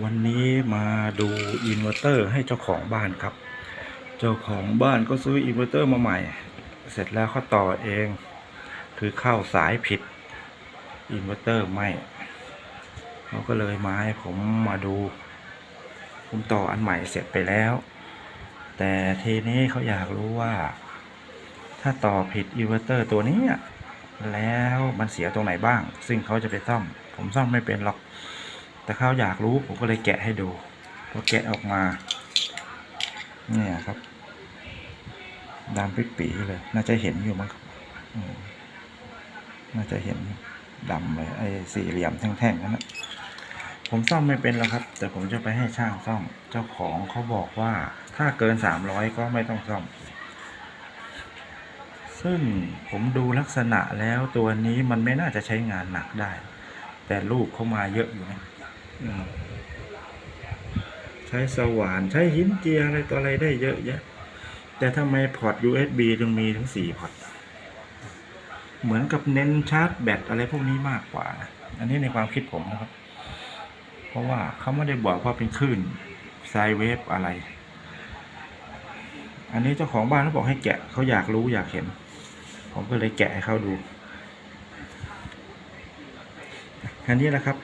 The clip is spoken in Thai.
วันนี้มาดูอินเวอร์เตอร์ให้เจ้าของบ้านครับ เจ้าของบ้านก็ซื้ออินเวอร์เตอร์มาใหม่ เสร็จแล้วเขาต่อเอง คือเข้าสายผิดอินเวอร์เตอร์ไม่เขาก็เลยมาให้ผมมาดู ผมต่ออันใหม่เสร็จไปแล้ว แต่ทีนี้เขาอยากรู้ว่า ถ้าต่อผิดอินเวอร์เตอร์ตัวนี้แล้วมันเสียตรงไหนบ้าง ซึ่งเขาจะไปซ่อม ผมซ่อมไม่เป็นหรอก แต่เขาอยากรู้ผมก็เลยแกะให้ดูพอแกะออกมาเนี่ยครับดำปิดปีเลย น่าจะเห็นอยู่มั้งครับน่าจะเห็นดำเลยไอ้สี่เหลี่ยมแท่งๆนั่นนะผมซ่อมไม่เป็นแล้วครับ แต่ผมจะไปให้ช่างซ่อมเจ้าของเขาบอกว่าถ้าเกินสามร้อยก็ไม่ต้องซ่อม ซึ่งผมดูลักษณะแล้วตัวนี้มันไม่น่าจะใช้งานหนักได้ แต่ลูกเขามาเยอะอยู่นะ ใช้สว่านใช้หินเจียอะไรต่ออะไรได้เยอะแยะ แต่ทำไมพอร์ต USB ถึงมีถึงสี่พอร์ต เหมือนกับเน้นชาร์จแบตอะไรพวกนี้มากกว่านะอันนี้ในความคิดผมนะครับ เพราะว่าเขาไม่ได้บอกว่าเป็นคลื่นไซเวฟอะไร อันนี้เจ้าของบ้านเขาบอกให้แกะเขาอยากรู้อยากเห็น ผมก็เลยแกะให้เขาดูอันนี้แหละครับ